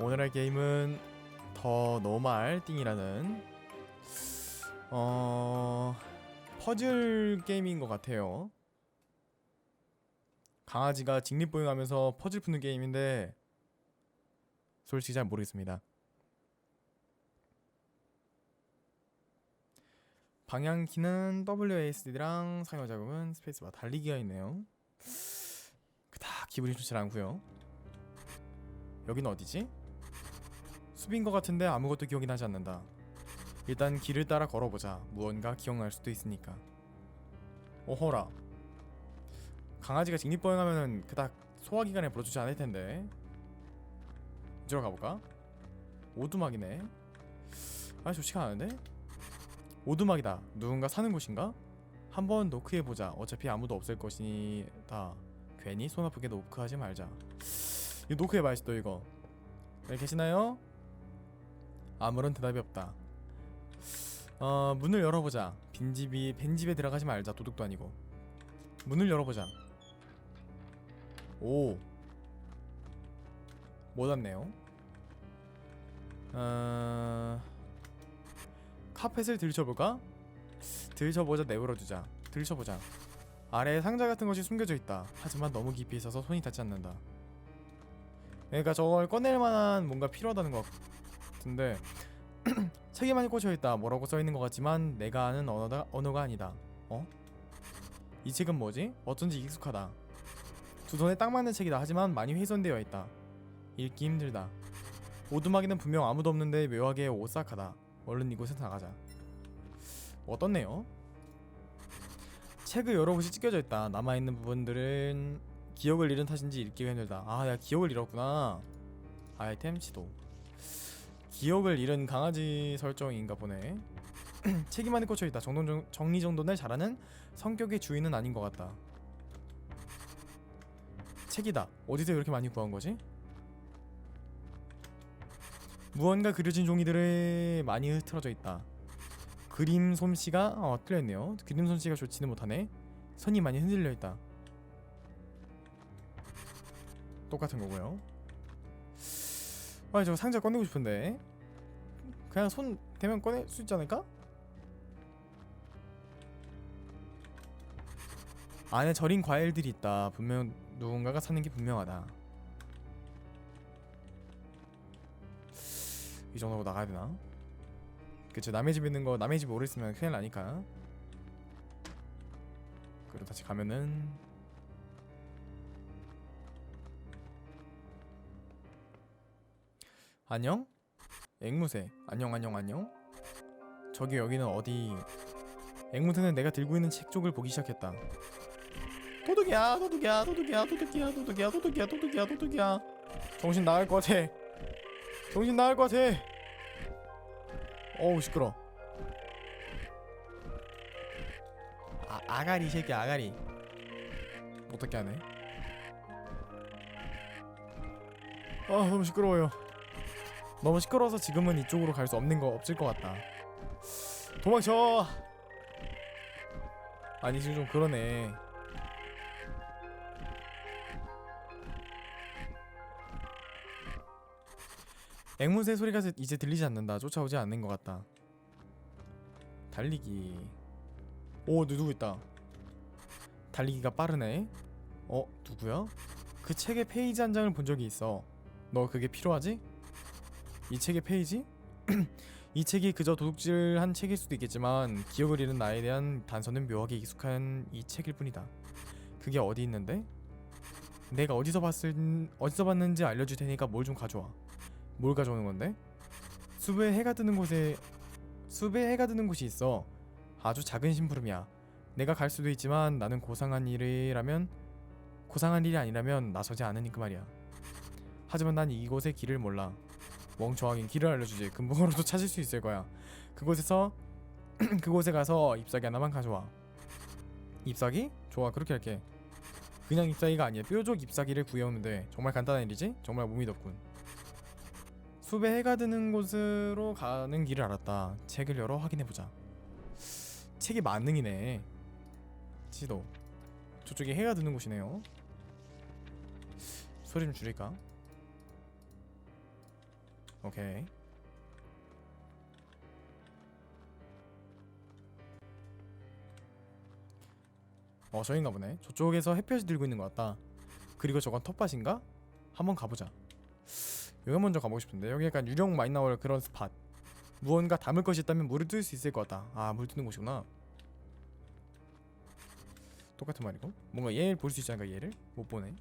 오늘의 게임은 더 노말 띵이라는 어 퍼즐 게임인 것 같아요. 강아지가 직립보행하면서 퍼즐 푸는 게임인데 솔직히 잘 모르겠습니다. 방향키는 WASD랑 사용 자금은 스페이스바 달리기가 있네요. 그닥 기분이 좋지 않고요. 여기는 어디지? 숲인 것 같은데 아무것도 기억이 나지 않는다. 일단 길을 따라 걸어보자. 무언가 기억날 수도 있으니까. 오호라. 강아지가 직립보행하면은 그닥 소화기관에 불어주지 않을 텐데. 이쪽으로 가볼까? 오두막이네. 아 좋지가 않은데? 오두막이다. 누군가 사는 곳인가? 한번 노크해보자. 어차피 아무도 없을 것이다. 괜히 손 아프게 노크하지 말자. 이거 노크해봐야지 또 이거. 네, 계시나요? 아무런 대답이 없다. 어 문을 열어보자. 빈집이 빈집에 들어가지 말자. 도둑도 아니고. 문을 열어보자. 오. 못 왔네요. 어... 카펫을 들춰볼까? 들춰보자 내버려두자. 들춰보자. 아래에 상자 같은 것이 숨겨져 있다. 하지만 너무 깊이 있어서 손이 닿지 않는다. 그러니까 저걸 꺼낼 만한 뭔가 필요하다는 것 같은데 책이 많이 꽂혀 있다. 뭐라고 써 있는 것 같지만 내가 아는 언어가 언어가 아니다. 어? 이 책은 뭐지? 어쩐지 익숙하다. 두 손에 딱 맞는 책이다. 하지만 많이 훼손되어 있다. 읽기 힘들다. 오두막에는 분명 아무도 없는데 묘하게 오싹하다. 얼른 이곳에서 나가자. 어떻네요? 책을 여러 곳이 찢겨져 있다. 남아있는 부분들은 기억을 잃은 탓인지 읽기가 힘들다. 아, 내가 기억을 잃었구나. 아이템 지도. 기억을 잃은 강아지 설정인가 보네. 많이 꽂혀 있다. 정돈 정리 정돈을 잘하는 성격의 주인은 아닌 것 같다. 책이다. 어디서 이렇게 많이 구한 거지? 무언가 그려진 종이들에 많이 흐트러져 있다. 그림 솜씨가 어 틀렸네요. 그림 솜씨가 좋지는 못하네. 선이 많이 흔들려 있다. 똑같은 거고요. 아 저거 상자 꺼내고 싶은데 그냥 손 대면 꺼낼 수 있지 않을까? 안에 절인 과일들이 있다. 분명 누군가가 사는 게 분명하다. 이 정도로 나가야 되나? 그쵸 남의 집 있는 거 남의 집 오래 있으면 큰일 나니까 그리고 다시 가면은 안녕? 앵무새. 안녕 안녕 안녕? 저기 여기는 어디? 앵무새는 내가 들고 있는 책 쪽을 보기 시작했다. 도둑이야 도둑이야 도둑이야 도둑이야 도둑이야 도둑이야 도둑이야 도둑이야. 정신 나갈 것 같아. 정신 나갈 것 같아. 어우 시끄러. 아 아가리 이 새끼 아가리. 어떻게 하네? 아 너무 시끄러워요 너무 시끄러워서 지금은 이쪽으로 갈 수 없는 거 없을 것 같다 도망쳐 아니 지금 좀 그러네 앵무새 소리가 이제 들리지 않는다. 쫓아오지 않는 것 같다. 달리기. 오, 누구 있다. 달리기가 빠르네. 어, 누구야? 그 책의 페이지 한 장을 본 적이 있어. 너 그게 필요하지? 이 책의 페이지? 이 책이 그저 도둑질한 책일 수도 있겠지만 기억을 잃은 나에 대한 단서는 묘하게 익숙한 이 책일 뿐이다. 그게 어디 있는데? 내가 어디서 봤을 어디서 봤는지 알려줄 테니까 뭘 좀 가져와. 뭘 가져오는 건데? 숲에 해가 뜨는 곳에 숲에 해가 뜨는 곳이 있어. 아주 작은 심부름이야. 내가 갈 수도 있지만 나는 고상한 일이라면 고상한 일이 아니라면 나서지 않으니까 말이야. 하지만 난 이곳의 길을 몰라. 멍청하긴 길을 알려주지. 금붕어로도 찾을 수 있을 거야. 그곳에서 그곳에 가서 잎사귀 하나만 가져와. 잎사귀? 좋아 그렇게 할게. 그냥 잎사귀가 아니야. 뾰족 잎사귀를 구해오면 돼. 정말 간단한 일이지? 정말 몸이 덥군. 숲에 해가 드는 곳으로 가는 길을 알았다. 책을 열어 확인해보자. 책이 만능이네. 지도. 저쪽에 해가 드는 곳이네요. 소리 좀 줄일까? 오케이. 어 저인가 보네. 저쪽에서 햇볕이 들고 있는 것 같다. 그리고 저건 텃밭인가? 한번 가보자. 여기 먼저 가보고 싶은데 여기 약간 유령 많이 나올 그런 스팟. 무언가 담을 것이 있다면 물을 뜰 수 있을 것 같다. 아, 물 뜨는 곳이구나. 똑같은 말이고. 뭔가 얘를 볼 수 있지 않을까, 얘를? 못 보네.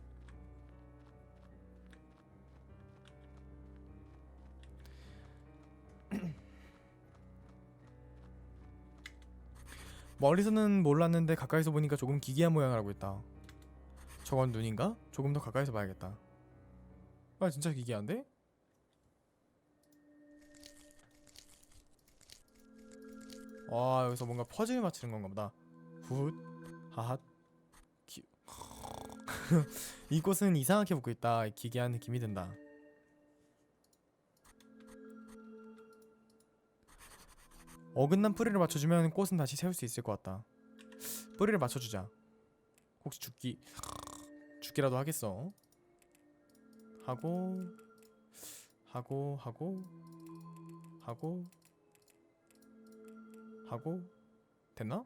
멀리서는 몰랐는데 가까이서 보니까 조금 기괴한 모양을 하고 있다. 저건 눈인가? 조금 더 가까이서 봐야겠다. 아, 진짜 기괴한데? 와 여기서 뭔가 퍼즐 맞추는 건가 보다 훗 하핫 기... 이 꽃은 이상하게 웃고 있다 기괴한 느낌이 든다 어긋난 뿌리를 맞춰주면 꽃은 다시 세울 수 있을 것 같다 뿌리를 맞춰주자 혹시 죽기 죽기라도 하겠어 하고 하고 하고 하고 하고 됐나?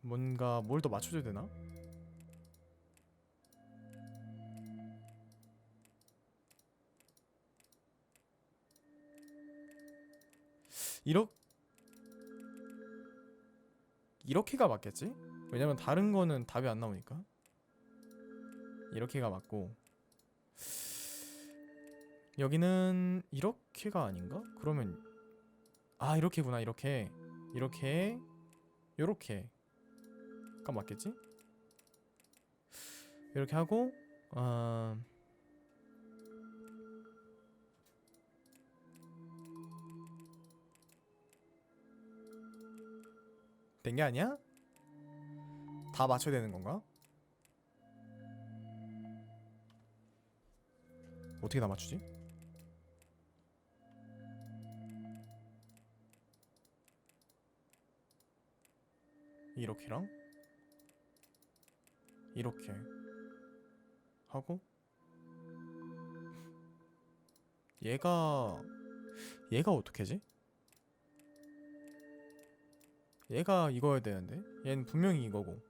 뭔가 뭘 더 맞춰줘야 되나? 이렇 이렇게가 맞겠지? 왜냐면 다른 거는 답이 안 나오니까 이렇게가 맞고 여기는 이렇게가 아닌가? 그러면 아 이렇게구나 이렇게 이렇게 요렇게가 맞겠지? 이렇게 하고 어... 된 게 아니야? 다 맞춰야 되는 건가? 어떻게 다 맞추지? 이렇게랑 이렇게 하고 얘가 얘가 어떻게 지? 얘가 이거야 되는데? 얘는 분명히 이거고.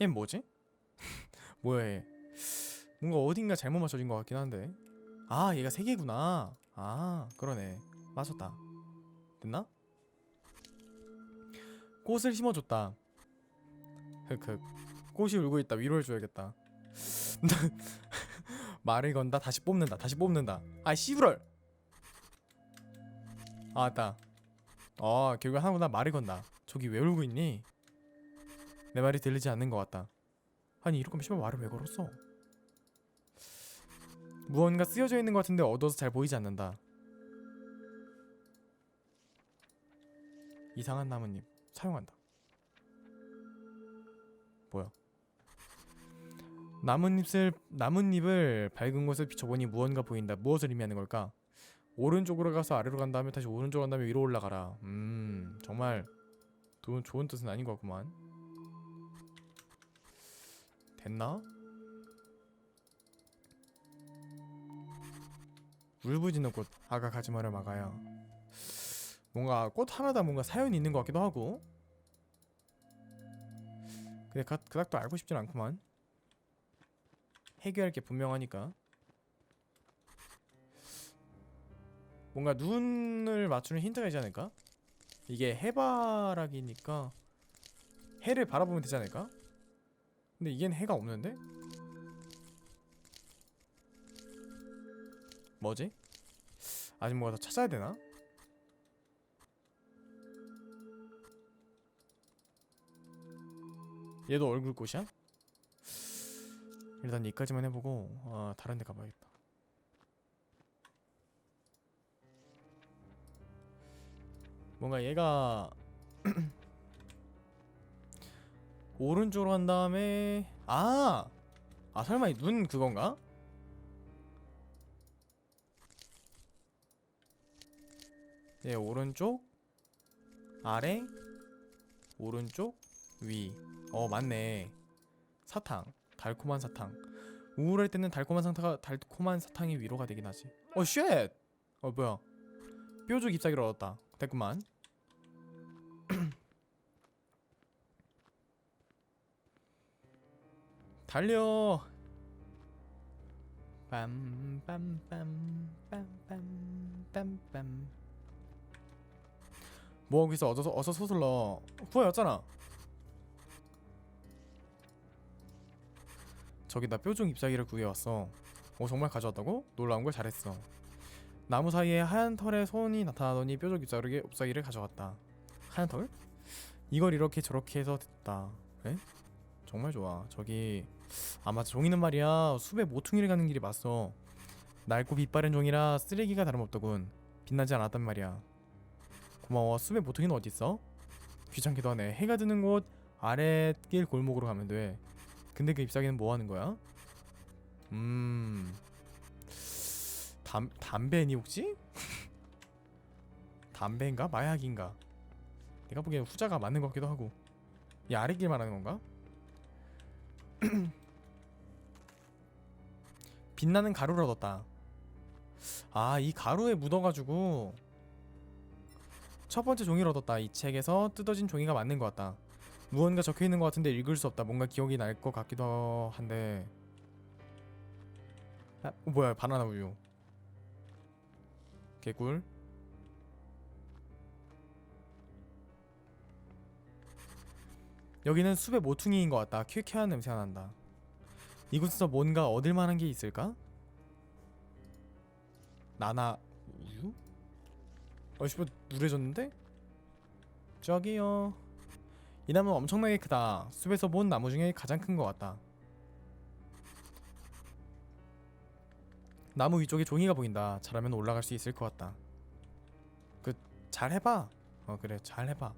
얘는 뭐지? 뭐야 얘. 뭔가 어딘가 잘못 맞춰진 것 같긴 한데. 아 얘가 세 개구나. 아 그러네. 맞췄다. 됐나? 꽃을 심어줬다. 흑흑. 꽃이 울고 있다. 위로해줘야겠다. 말을 건다. 다시 뽑는다. 다시 뽑는다. 아 씨부럴 아 맞다. 어 결국 하나보다 말을 건다. 저기 왜 울고 있니? 내 말이 들리지 않는 것 같다. 아니 이럴 거면 씨발 말을 왜 걸었어? 무언가 쓰여져 있는 것 같은데 어두워서 잘 보이지 않는다. 이상한 나뭇잎 사용한다. 뭐야? 나뭇잎을 나뭇잎을 밝은 곳에 비춰보니 무언가 보인다. 무엇을 의미하는 걸까 오른쪽으로 가서 아래로 간 다음에 다시 오른쪽 간 다음에 위로 올라가라. 음 정말 좋은, 좋은 뜻은 아닌 것 같구만. 됐나? 울부짖는 꽃 아가 가지 마라 마가야. 뭔가 꽃 하나다 뭔가 사연이 있는 것 같기도 하고. 근데 그, 그닥 또 알고 싶진 않구만. 해결할 게 분명하니까 뭔가 눈을 맞추는 힌트가 있지 않을까? 이게 해바라기니까 해를 바라보면 되지 않을까? 근데 이겐 해가 없는데? 뭐지? 아직 뭐가 더 찾아야 되나? 얘도 얼굴 꽃이야? 일단 이까지만 해보고 아 다른 데 가봐야겠다 뭔가 얘가 오른쪽으로 한 다음에 아! 아 설마 이 눈 그건가? 얘 오른쪽 아래 오른쪽 위. 어 맞네. 사탕. 달콤한 사탕. 우울할 때는 달콤한 상타가 달콤한 사탕이 위로가 되긴 하지. 어 쉣. 어 뭐야? 뾰족 잎사귀를 얻었다. 됐구만. 달려. 빰빰빰빰빰빰빰. 뭐 하고 있어? 어서 어서 서둘러. 후회였잖아. 저기 나 뾰족 잎사귀를 구해왔어. 어 정말 가져왔다고? 놀라운 걸 잘했어. 나무 사이에 하얀 털에 손이 나타나더니 뾰족 잎사귀를 잎사귀를 가져갔다. 하얀 털? 이걸 이렇게 저렇게 해서 됐다. 에? 정말 좋아. 저기 아마 종이는 말이야 숲에 모퉁이를 가는 길이 맞어. 낡고 빛바랜 종이라 쓰레기가 다름없더군. 빛나지 않았단 말이야. 고마워. 숲에 모퉁이는 어디 있어? 귀찮기도 하네. 해가 드는 곳 아랫길 골목으로 가면 돼. 근데 그 잎사귀는 뭐 하는 거야? 음. 담 담배니 혹시? 담배인가 마약인가? 내가 보기엔 후자가 맞는 것 같기도 하고. 이 아랫길 말하는 건가? 빛나는 가루를 얻었다. 아, 이 가루에 묻어가지고 첫 번째 종이를 얻었다. 이 책에서 뜯어진 종이가 맞는 것 같다. 무언가 적혀 있는 것 같은데 읽을 수 없다. 뭔가 기억이 날 것 같기도 한데. 아, 어, 뭐야? 바나나 우유. 개꿀. 여기는 숲의 모퉁이인 것 같다. 퀴퀴한 냄새가 난다. 이곳에서 뭔가 얻을 만한 게 있을까? 나나 우유? 어이씨 뭐 누래졌는데? 저기요. 이 나무 엄청나게 크다. 숲에서 본 나무 중에 가장 큰 것 같다. 나무 위쪽에 종이가 보인다. 잘하면 올라갈 수 있을 것 같다. 그 잘 해봐. 어 그래 잘 해봐.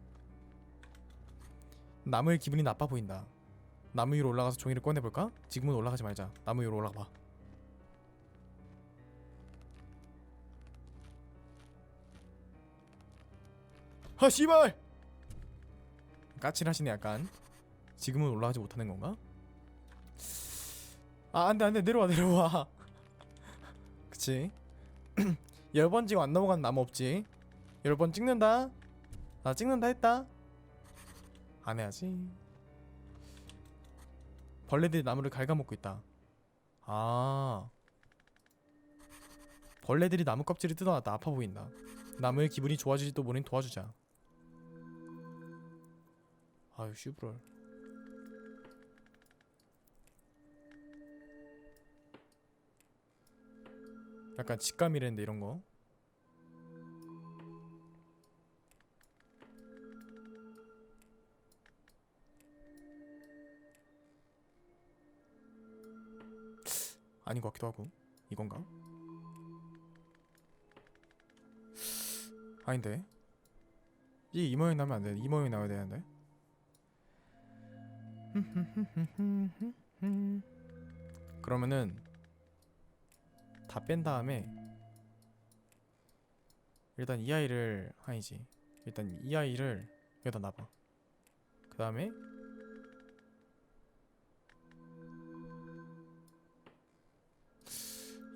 나무의 기분이 나빠 보인다. 나무 위로 올라가서 종이를 꺼내볼까? 지금은 올라가지 말자. 나무 위로 올라가 봐. 아 씨발! 까칠하시네 약간. 지금은 올라가지 못하는 건가? 아 안 돼 안 돼 내려와 내려와. 그치? 열 번 찍어 안 넘어간 나무 없지? 열 번 찍는다. 나 찍는다 했다. 안 해야지. 벌레들이 나무를 갉아먹고 있다. 아. 벌레들이 나무 껍질을 뜯어놨다. 아파 보인다. 나무의 기분이 좋아지지도 모르니 도와주자. 아유 슈브럴. 약간 직감이랬는데 이런 거. 아닌 것 같기도 하고 이건가? 아닌데 이 이 모양이 나면 안 돼. 이 모양이 나와야 되는데. 그러면은 다 뺀 다음에 일단 이 아이를 아니지. 일단 이 아이를 여기다 놔봐. 그 다음에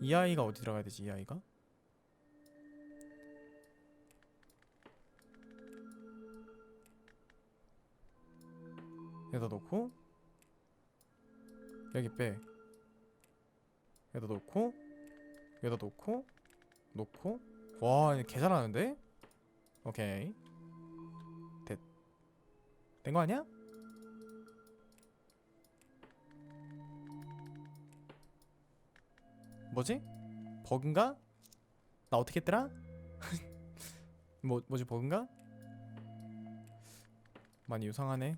이 아이가 어디 들어가야 되지? 이 아이가? 여기다 놓고 여기 빼 여기다 놓고 여기다 놓고 놓고 와, 개 잘하는데? 오케이 됐 된 거 아니야? 뭐지? 버그인가? 나 어떻게 했더라? 뭐 뭐지 버그인가? 많이 유상하네.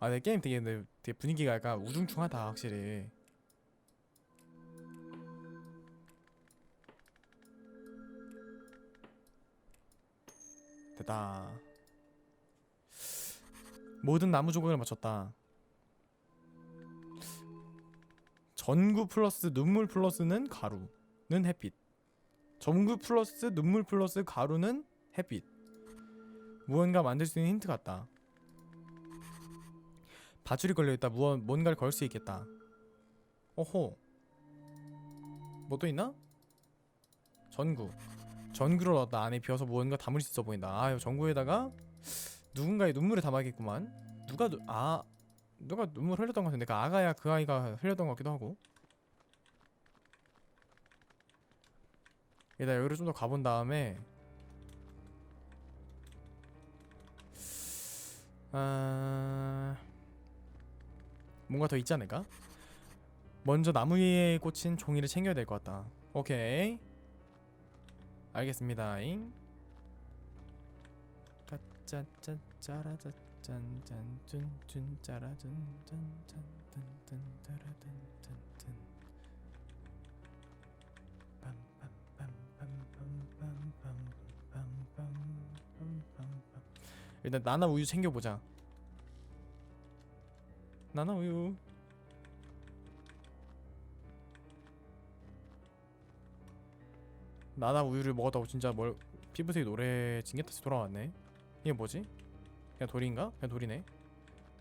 아, 내 게임 되게 되게 분위기가 약간 우중충하다 확실히. 됐다. 모든 나무 조각을 맞췄다. 전구 플러스 눈물 플러스는 가루는 햇빛. 전구 플러스 눈물 플러스 가루는 햇빛. 무언가 만들 수 있는 힌트 같다. 밧줄이 걸려있다. 무언 뭔가를 걸 수 있겠다. 오호. 뭐 또 있나? 전구. 전구를 넣었다. 안에 비어서 무언가 담을 수 있어 보인다. 아, 이 전구에다가 누군가의 눈물을 담아야겠구만. 누가 누, 아 누가 눈물 흘렸던 것 같은데 그 아가야 그 아이가 흘렸던 것 같기도 하고. 일단 여기로 좀더 가본 다음에 아 뭔가 더 있지 않을까? 먼저 나무 위에 꽂힌 종이를 챙겨야 될 것 같다. 오케이. 알겠습니다잉. 까짜짜 짜라짜 짠짠 짜라짠 짠짠짠짠 짜라짠 짠짠 빰빰빰빰빰빰빰빰빰빰빰빰 일단 나나 우유 챙겨보자. 나나 우유. 나나 우유를 먹었다고 진짜 뭘 피부색이 노래진 게 다시 돌아왔네. 이게 뭐지? 그냥 돌인가? 그냥 돌이네.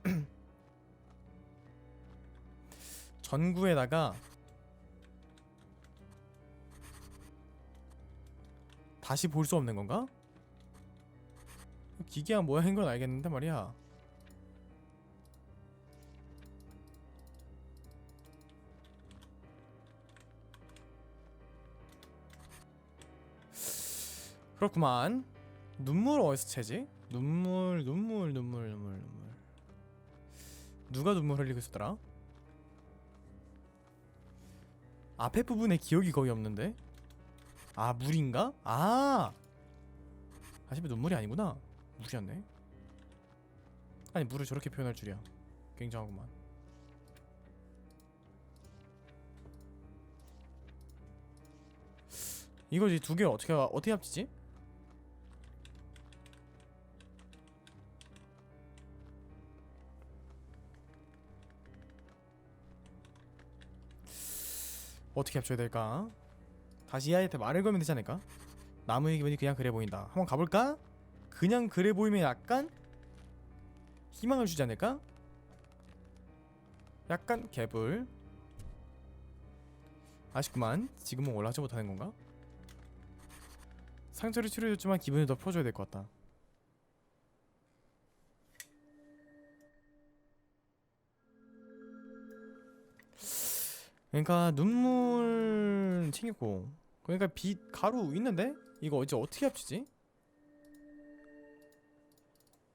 전구에다가 다시 볼 수 없는 건가? 기계가 모양인 건 알겠는데 말이야. 그렇구만. 눈물 어디서 채지? 눈물, 눈물, 눈물, 눈물, 눈물. 누가 눈물 흘리고 있었더라? 앞에 부분에 기억이 거의 없는데? 아 물인가? 아! 아쉽게 눈물이 아니구나 물이었네 아니 물을 저렇게 표현할 줄이야 굉장하구만 이거지 두 개 어떻게 어떻게 합치지? 어떻게 합쳐야 될까? 다시 이 아이한테 말을 걸면 되지 않을까? 나무의 기분이 그냥 그래 보인다. 한번 가볼까? 그냥 그래 보이면 약간 희망을 주지 않을까? 약간 개불. 아쉽구만. 지금은 올라가지 못하는 건가? 상처를 치료해줬지만 기분을 더 풀어줘야 될 것 같다. 그러니까 눈물 챙겼고 그러니까 빛 가루 있는데 이거 이제 어떻게 합치지?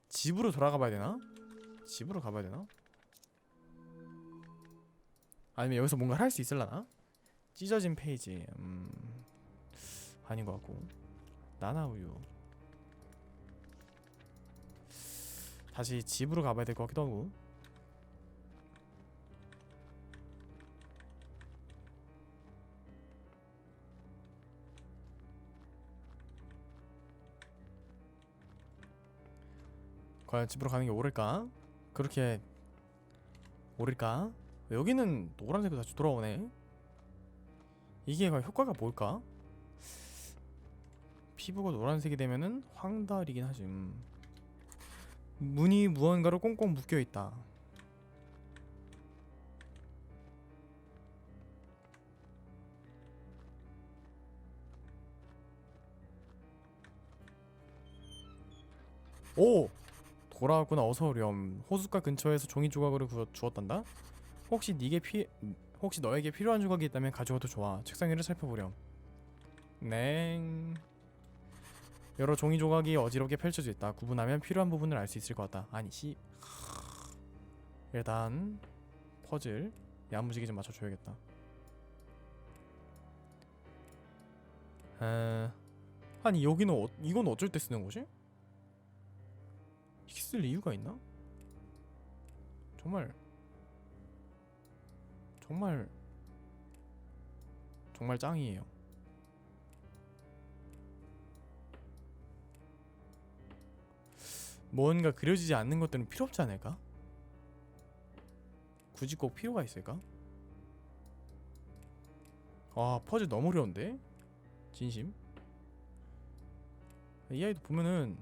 집으로 돌아가 봐야 되나? 집으로 가봐야 되나? 아니면 여기서 뭔가 할수 있을라나? 찢어진 페이지 음 아닌 것 같고 나나우유 다시 집으로 가봐야 될 것 같기도 하고 과연 집으로 가는 게 옳을까? 그렇게 옳을까? 여기는 노란색으로 다시 돌아오네. 이게 과연 효과가 뭘까? 피부가 노란색이 되면은 황달이긴 하지. 음. 문이 무언가로 꽁꽁 묶여 있다. 오! 돌아왔구나. 어서 오렴. 호숫가 근처에서 종이 조각으로 구워 주었단다. 혹시 네게 피 혹시 너에게 필요한 조각이 있다면 가져와도 좋아. 책상 위를 살펴보렴. 냉 여러 종이 조각이 어지럽게 펼쳐져 있다. 구분하면 필요한 부분을 알 수 있을 것 같다. 아니 씨. 일단 퍼즐 야무지게 좀 맞춰줘야겠다. 에... 아니 여기는 어, 이건 어쩔 때 쓰는 거지? 쓸 이유가 있나? 정말 정말 정말 짱이에요. 뭔가 그려지지 않는 것들은 필요 없지 않을까? 굳이 꼭 필요가 있을까? 아 퍼즐 너무 어려운데? 진심? 이 아이도 보면은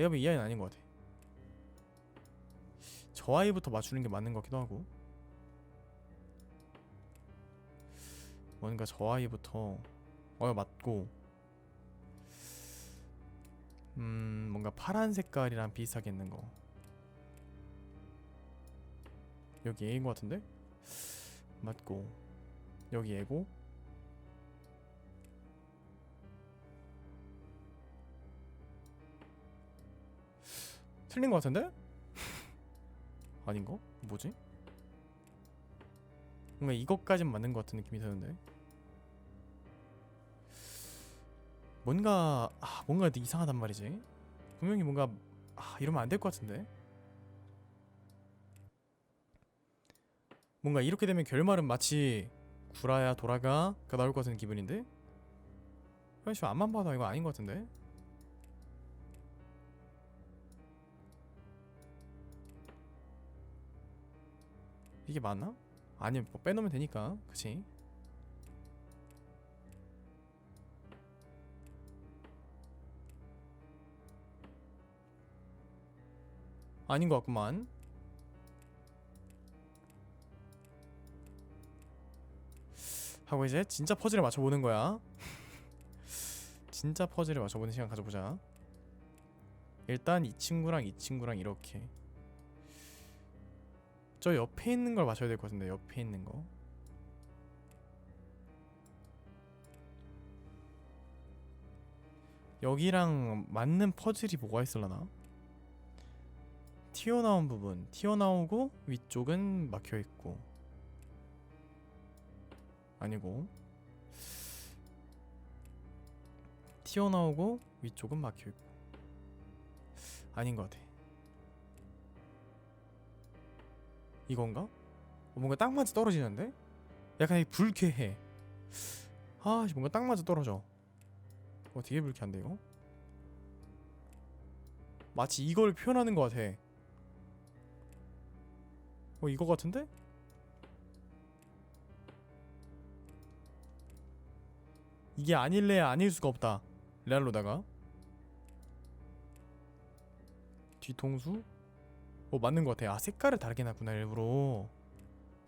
내가 보기 이 아이는 아닌 것 같아. 저 아이부터 맞추는 게 맞는 것 같기도 하고. 뭔가 저 아이부터 어 맞고. 음 뭔가 파란 색깔이랑 비슷하게 있는 거. 여기 A인 것 같은데? 맞고. 여기 A고 틀린 것 같은데? 아닌가? 뭐지? 뭔가 이것까진 맞는 것 같은 느낌이 드는데. 뭔가 아, 뭔가 이상하단 말이지. 분명히 뭔가 아, 이러면 안 될 것 같은데. 뭔가 이렇게 되면 결말은 마치 구라야 돌아가가 나올 것 같은 기분인데? 사실 앞만 봐도 이거 아닌 것 같은데 이게 맞나? 아니 뭐 빼놓으면 되니까. 그치? 아닌 것 같구만. 하고 이제 진짜 퍼즐을 맞춰보는 거야. 진짜 퍼즐을 맞춰보는 시간 가져보자. 일단 이 친구랑 이 친구랑 이렇게 저 옆에 있는 걸 맞춰야 될 것 같은데 옆에 있는 거. 여기랑 맞는 퍼즐이 뭐가 있을라나? 튀어나온 부분. 튀어나오고 위쪽은 막혀있고. 아니고. 튀어나오고 위쪽은 막혀있고. 아닌 것 같아 이건가? 어, 뭔가 딱 맞아 떨어지는데? 약간 이 불쾌해 아 씨, 뭔가 딱 맞아 떨어져 어 되게 불쾌한데 이거? 마치 이걸 표현하는 것 같아 어 이거 같은데? 이게 아닐래야 아닐 수가 없다 레알로다가 뒤통수? 어 맞는 것 같아 아 색깔을 다르게 놨구나 일부러.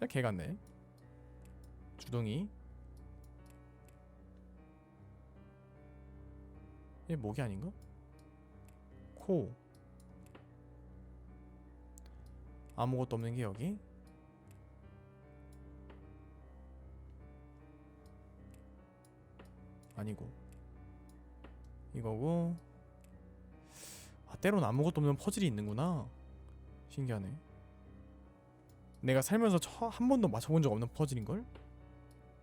야, 개 같네. 주둥이. 얘 목이 아닌가? 코. 아무것도 없는 게 여기? 아니고. 이거고. 아 때론 아무것도 없는 퍼즐이 있는구나 신기하네 내가 살면서 처, 한 번도 맞춰본 적 없는 퍼즐인걸?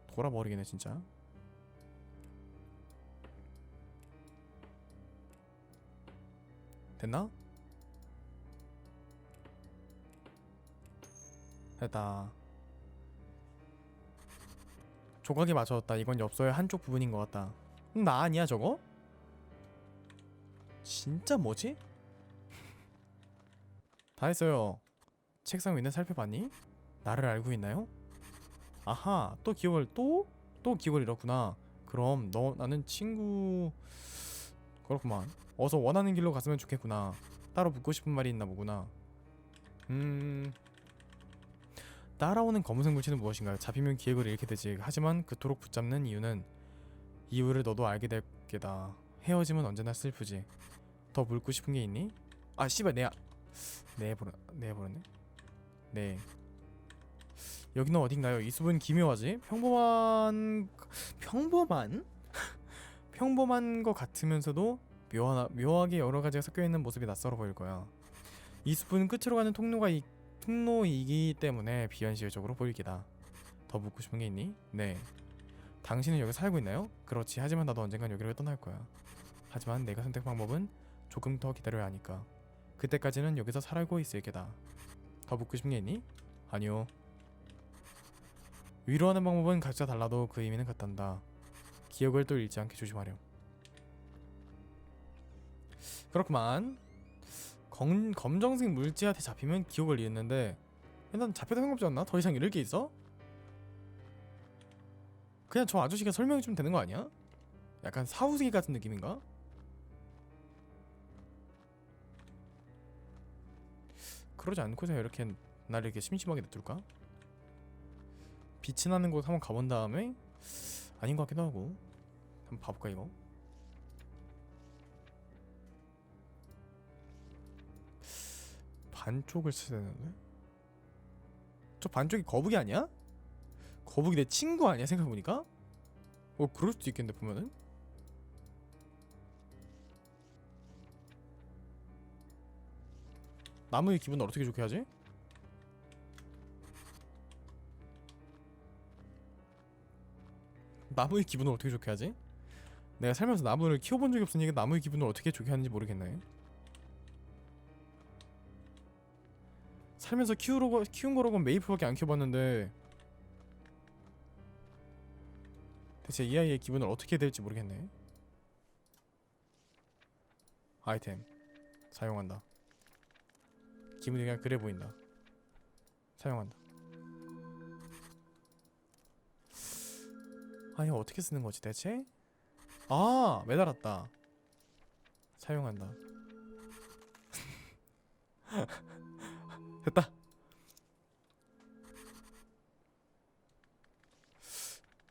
돌아버리겠네 진짜 됐나? 됐다 조각이 맞춰졌다 이건 엽서의 한쪽 부분인 것 같다 음, 나 아니야 저거? 진짜 뭐지? 다 했어요 책상 위는 살펴봤니? 나를 알고 있나요? 아하 또 기억을 또? 또 기억을 잃었구나 그럼 너 나는 친구 그렇구만 어서 원하는 길로 갔으면 좋겠구나 따로 묻고 싶은 말이 있나 보구나 음 따라오는 검은색 물체는 무엇인가요? 잡히면 기획을 잃게 되지. 하지만 그토록 붙잡는 이유는 이유를 너도 알게 될 게다. 헤어짐은 언제나 슬프지. 더 묻고 싶은 게 있니? 아 씨발 내야 내버려 내버렸네. 네. 여기는 어딘가요? 이 숲은 기묘하지? 평범한 평범한 평범한 것 같으면서도 묘하, 묘하게 여러 가지가 섞여 있는 모습이 낯설어 보일 거야. 이 숲은 끝으로 가는 통로가 있 통로이기 때문에 비현실적으로 보이기다. 더 묻고 싶은 게 있니? 네. 당신은 여기 살고 있나요? 그렇지. 하지만 나도 언젠간 여기를 떠날 거야. 하지만 내가 선택 방법은 조금 더 기다려야 하니까. 그때까지는 여기서 살고 있을 게다. 더 묻고 싶은 게 있니? 아니요. 위로하는 방법은 각자 달라도 그 의미는 같단다. 기억을 또 잃지 않게 조심하렴. 그렇구만. 검, 검정색 물체한테 잡히면 기억을 잃는데 난 잡혀도 상관없지 않나? 더 이상 잃을 게 있어? 그냥 저 아저씨가 설명해 주면 되는 거 아니야? 약간 사후세계 같은 느낌인가? 그러지 않고서 이렇게 나를 이렇게 심심하게 냅둘까? 빛이 나는 곳 한번 가본 다음에 아닌 것 같기도 하고 한번 봐볼까 이거? 반쪽을 쳐야 되는데? 저 반쪽이 거북이 아니야? 거북이 내 친구 아니야 생각해보니까? 어 그럴 수도 있겠는데 보면은 나무의 기분을 어떻게 좋게 하지? 나무의 기분을 어떻게 좋게 하지? 내가 살면서 나무를 키워본 적이 없으니까 나무의 기분을 어떻게 좋게 하는지 모르겠네. 살면서 키우러 키운 거라고 메이플밖에 안 키워봤는데 대체 이 아이의 기분을 어떻게 해야 될지 모르겠네. 아이템 사용한다. 기분이 그냥 그래 보인다. 사용한다. 아 이거 어떻게 쓰는 거지 대체? 아 매달았다. 사용한다. 됐다.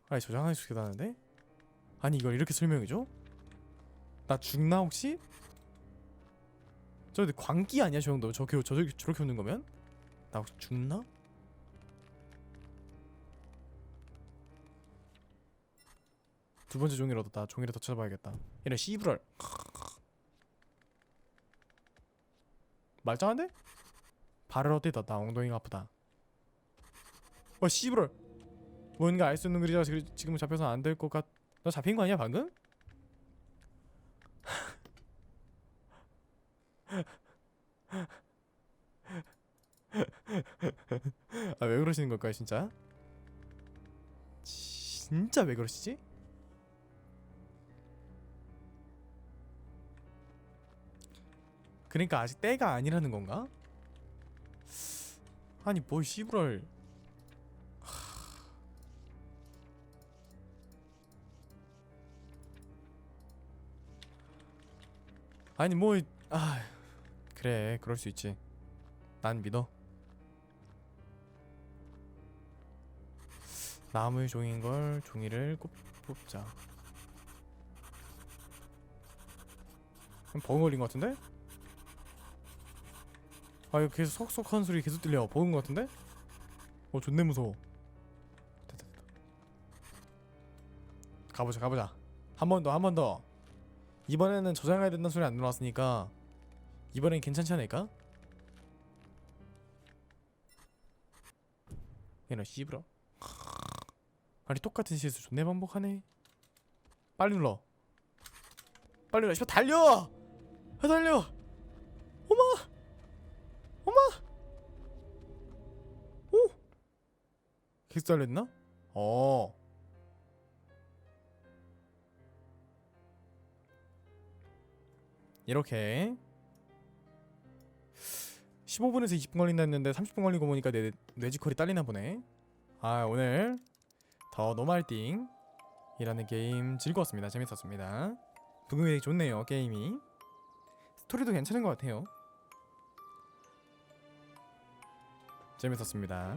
아니 저장할 수 있다는데? 아니 이걸 이렇게 설명해줘? 나 죽나 혹시? 저 근데 광기 아니야 저 정도? 저렇게 저렇게 저렇게 웃는 거면? 나 혹시 죽나? 두 번째 종이를 얻었다. 종이를 더 찾아봐야겠다. 이래 씨부럴. 말짱한데? 발을 어디다 나 엉덩이가 아프다. 어 씨부럴. 뭔가 알 수 없는 그리자 지금 잡혀서 안 될 것 같. 너 잡힌 거 아니야 방금? 아 왜 그러시는 걸까요 진짜? 진짜 왜 그러시지? 그러니까 아직 때가 아니라는 건가? 아니 뭐 씨부럴 아니 뭐 아 그래 그럴 수 있지 난 믿어 나무의 종인 걸 종이를 꼽, 뽑자. 버그 걸린 것 같은데? 아 이거 계속 속속하는 소리 계속 들려. 버그인 것 같은데? 어 존내 무서워. 됐다 됐다. 가보자 가보자. 한 번 더 한 번더. 이번에는 저장해야 된다는 소리 안 들어왔으니까 이번엔 괜찮지 않을까? 얘는 씨부러 아니 똑같은 실수 존내 반복하네. 빨리 눌러. 빨리 눌러. 씨발 달려! 아, 달려! 어마! 어마! 오! 계속 달렸나? 어. 이렇게. 15분에서 20분 걸린다 했는데 30분 걸리고 보니까 내 뇌지컬이 딸리나 보네. 아 오늘 더 노말띵 이라는 게임 즐거웠습니다. 재밌었습니다. 분위기 좋네요 게임이. 스토리도 괜찮은 것 같아요. 재밌었습니다